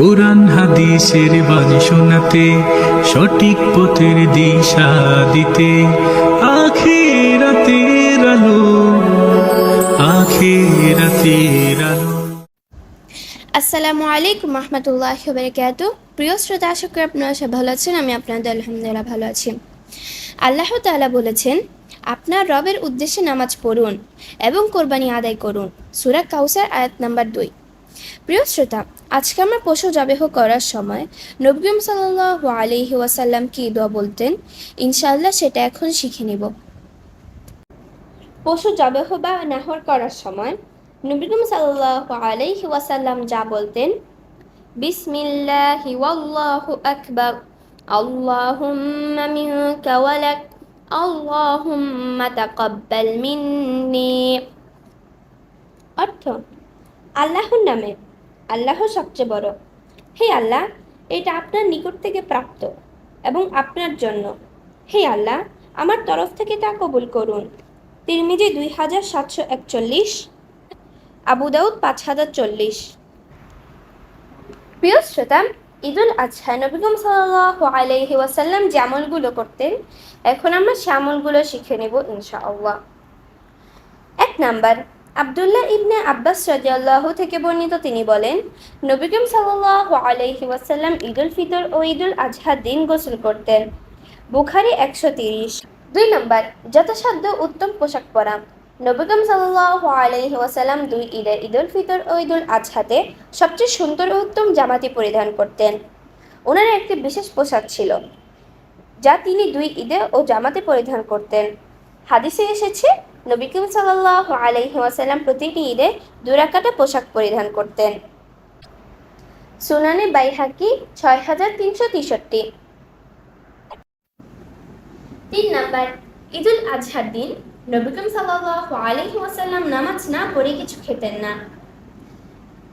কোরআন, হাদিসের বাণী শোনাতে, সঠিক পথের দিশা দিতে। আলো আলো। আসসালামু আলাইকুম রহমতুল্লাহ বারকাত প্রিয় শ্রোতা, আশা করি আপনারা সব ভালো আছেন, আমি আপনাদের আলহামদুলিল্লাহ ভালো আছি। আল্লাহ তাআলা বলেছেন, আপনার রবের উদ্দেশ্যে নামাজ পড়ুন এবং কোরবানি আদায় করুন। সুরা কাউসার, আয়াত নাম্বার দুই। প্রিয় শ্রোতা, আজকে আমরা পশু জবেহ করার সময় নবীম সাল্লাহ আলহি ওয়াসাল্লাম কি দোয়া বলতেন? ইনশাল্লাহ সেটা এখন শিখে নেব। পশু জবেহ বা নাহর করার সময় নবীম সাল্লাহ আলাইহি ওয়াসাল্লাম যা বলতেন, বিসমিল্লাহি ওয়াল্লাহু আকবার, আল্লাহুম্মা মিনকা ওয়ালাক, আল্লাহুম্মা তাকাব্বাল মিন্নি। অর্থ, আল্লাহর নামে আল্লাহ সবচেয়ে বড়। হে আল্লাহ, এটা আপনার নিকট থেকে প্রাপ্ত এবং আপনার জন্য। হে আল্লাহ, আমার তরফ থেকে তা কবুল করুন। তিরমিজি দুই হাজার সাতশো একচল্লিশ, আবু দাউদ পাঁচ হাজার চল্লিশ। প্রিয় শ্রোতা, ঈদুল আজহা নবীগম সাল্লাহ আলাইহি ওয়াসাল্লাম যে আমলগুলো করতেন, এখন আমরা সে আমলগুলো শিখে নেব ইনশাআল্লাহ। এক নাম্বার আবদুল্লাহ ইবনে আব্বাস রাদিয়াল্লাহু থেকে বর্ণিত তিনি বলেন নবীগম সাল্লাহ আলাইহি ওয়াসাল্লাম ঈদুল ফিতর ও ঈদুল আজহার দিন গোসল করতেন। বুখারি একশো তিরিশ। দুই নম্বর, যথাসাধ্য উত্তম পোশাক পরা। নবীকম সাল্লাহ আলহি ওয়াসাল্লাম দুই ঈদের ঈদুল ফিতর ও ঈদুল আজহাতে সবচেয়ে সুন্দর ও উত্তম জামাতি পরিধান করতেন। ওনার একটি বিশেষ পোশাক ছিল, যা তিনি দুই ঈদে ও জামাতে পরিধান করতেন। হাদিসে এসেছে নবী করিম সাল্লাহ আলহি ওয়াসাল্লাম প্রতিটি ঈদে দুরাকাটা পোশাক পরিধান করতেন। সুনানে বাইহাকি ছয় হাজার তিনশো তেষট্টি। তিন নাম্বার, ঈদুল আজহার দিন। নবীকম সাল্লাহ আলহি ওয়াসাল্লাম নামাজ না পড়ে কিছু খেতেন না।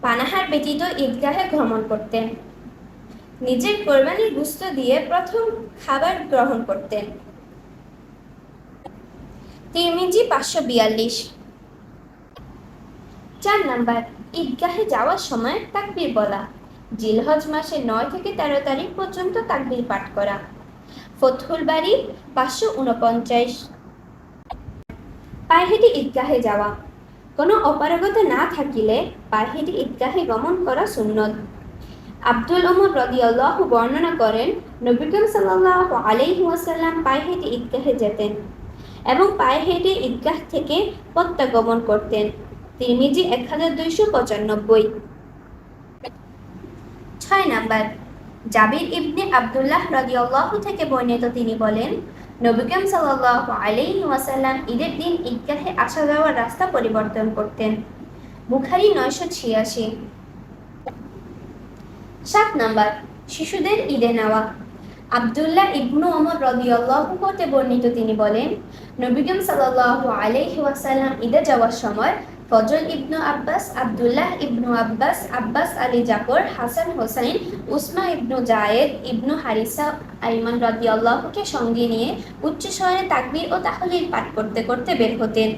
পানাহার ব্যতীত ঈদগাহে ভ্রমণ করতেন। নিজের কোরবানির গুস্ত দিয়ে প্রথম খাবার গ্রহণ করতেন। তিরমিজি পাঁচশো বিয়াল্লিশ। চার নাম্বার, ঈদগাহে যাওয়ার সময় তাকবির বলা। জিলহজ মাসে নয় থেকে তেরো তারিখ পর্যন্ত তাকবির পাঠ করা। ফথুল বাড়ি পাঁচশো উনপঞ্চাশ পায়ে ঈদগাহে যাওয়া। কোনো অপারগতা না থাকিলে পায়ে ঈদগাহে গমন করা সুন্নত। আব্দুল ওমর রদিয়াল্লাহ বর্ণনা করেন নবিকম সাল্লাহ আলাইহি ওয়াসাল্লাম পায়ে হেঁটে ঈদগাহে যেতেন। এবং পায়ে হেঁটে ঈদগাহ থেকে প্রত্যাগমন করতেন। তিরমিজি এক হাজার দুইশো পঁচানব্বই। ছয় নাম্বার, জাবির ইবনে আবদুল্লাহ রাদিয়াল্লাহু থেকে বর্ণিত তিনি বলেন নবিকাম সাল্লাল্লাহু আলাইহি ওয়াসাল্লাম ঈদের দিন ঈদগাহে আসা যাওয়ার রাস্তা পরিবর্তন করতেন। বুখারি নয়শো ছিয়াশি। সাত নাম্বার, শিশুদের ঈদে নেওয়া। আবদুল্লাহ ইবনু ওমর রাদিয়াল্লাহু হতে বর্ণিত তিনি বলেন নবিকাম সাল্লাল্লাহু আলাইহি ওয়াসাল্লাম ঈদে যাওয়ার সময় ফজল ইবনু আব্বাস, আবদুল্লাহ ইবনু আব্বাস আব্বাস আলী জাফর, হাসান হোসাইন, উসমা ইবনু জায়েদ, ইবনু হারিসা আইমান রাদিয়াল্লাহুকে সঙ্গে নিয়ে উচ্চ স্বরে তাকবির ও তাহলিল পাঠ করতে করতে বের হতেন।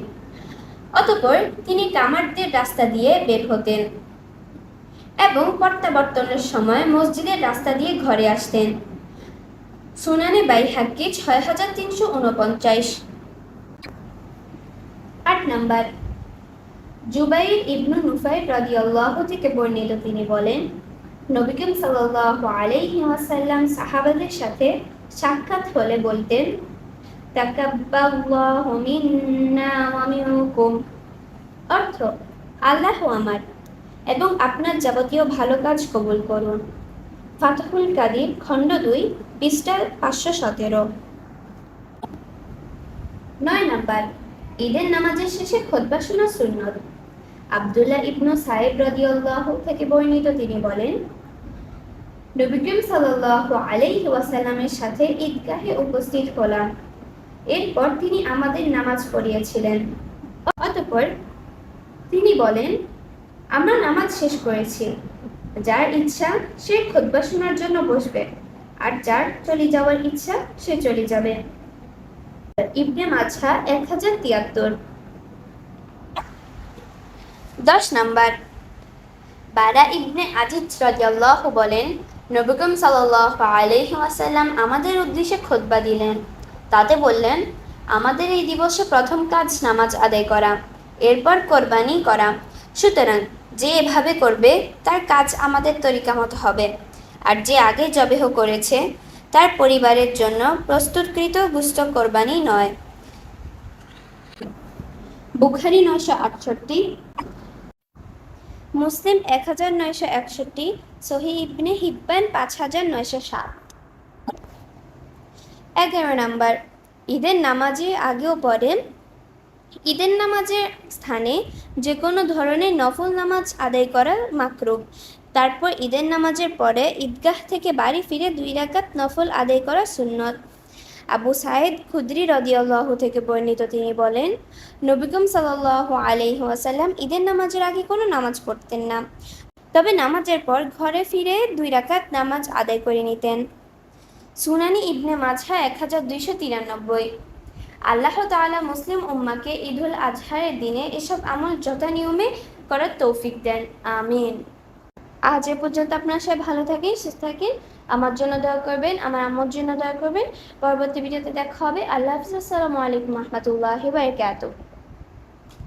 অতঃপর তিনি কামারদের রাস্তা দিয়ে বের হতেন এবং প্রত্যাবর্তনের সময় মসজিদের রাস্তা দিয়ে ঘরে আসতেন। সুনানে বাইহাক্কি ছয় হাজার তিনশো উনপঞ্চাশ আট নাম্বার, জুবাইর ইবনু নুফাইর রাদিয়াল্লাহু থেকে বর্ণিত তিনি বলেন নবী করিম আলাইহি ওয়াসাল্লাম সাহাবাদের সাথে সাক্ষাৎ হলে বলতেন অর্থ, আল্লাহ আমার এবং আপনার যাবতীয় ভালো কাজ কবুল করুন। ফাতহুল কাদির খণ্ড দুই, পৃষ্ঠা পাঁচশো সতেরো। নয় নাম্বার, ঈদের নামাজের শেষে খোদবা শোনা সুন্নত। আবদুল্লাহ ইবনু সাহেব রাদিয়াল্লাহু থেকে বর্ণিত তিনি বলেন, নবী করিম সাল্লাল্লাহু আলাইহি ওয়াসাল্লামের সাথে ঈদগাহে উপস্থিত হলাম। এরপর তিনি আমাদের নামাজ পড়িয়েছিলেন। অতঃপর তিনি বলেন, আমরা নামাজ শেষ করেছি। যার ইচ্ছা সে খোদবা শোনার জন্য বসবে, আর যার চলে যাওয়ার ইচ্ছা সে চলে যাবে। ইবনে মাছা এক হাজার তিয়াত্তর। দশ নাম্বার। বারা ইবনে আজিজ রাদিয়াল্লাহু বলেন নবীকম সাল্লাল্লাহু আলাইহি ওয়াসাল্লাম আমাদের উদ্দেশ্যে খোদবা দিলেন। তাতে বললেন, আমাদের এই দিবসে প্রথম কাজ নামাজ আদায় করা, এরপর কোরবানি করা সুতরাং যে এভাবে করবে, তার কাজ আমাদের তরিকা মতো হবে। আর যে আগে জবেহ করেছে, তার পরিবারের জন্য প্রস্তুতকৃত গুস্ত কোরবানি নয়। বুখারি নয়শো আটষট্টি, মুসলিম এক হাজার নয়শো একষট্টি সহি ইবনে হিব্বান পাঁচ হাজার নয়শো সাত। এগারো নাম্বার, ঈদের নামাজে আগেও পরে ঈদের নামাজের স্থানে যে কোনো ধরনের নফল নামাজ আদায় করা মাকরুব তারপর ঈদের নামাজের পরে ঈদগাহ থেকে বাড়ি ফিরে দুই রাকাত নফল আদায় করা সুন্নত। আবু সাহেদ খুদ্রি রদিয়াল্লাহ থেকে বর্ণিত তিনি বলেন নবিকম সাল্লাহ আলাইহি ওয়াসাল্লাম ঈদের নামাজের আগে কোনো নামাজ পড়তেন না। তবে নামাজের পর ঘরে ফিরে দুই রাকাত নামাজ আদায় করে নিতেন। সুনানি ইবনে মাঝহা এক হাজার দুইশো তিরানব্বই। আল্লাহ তালা মুসলিম উম্মাকে ঈদুল আজহারের দিনে এসব আমল যথা নিয়মে করার তৌফিক দেন। আমিন। আজ এ পর্যন্ত আপনার সবাই ভালো থাকেন, সুস্থ থাকেন। আমার জন্য দয়া করবেন, আমার আমার জন্য দয়া করবেন। পরবর্তী ভিডিওতে দেখা হবে। আল্লাহ হাফিজ। আসসালামু আলাইকুম রহমতুল্লাহ বারকাতুহু।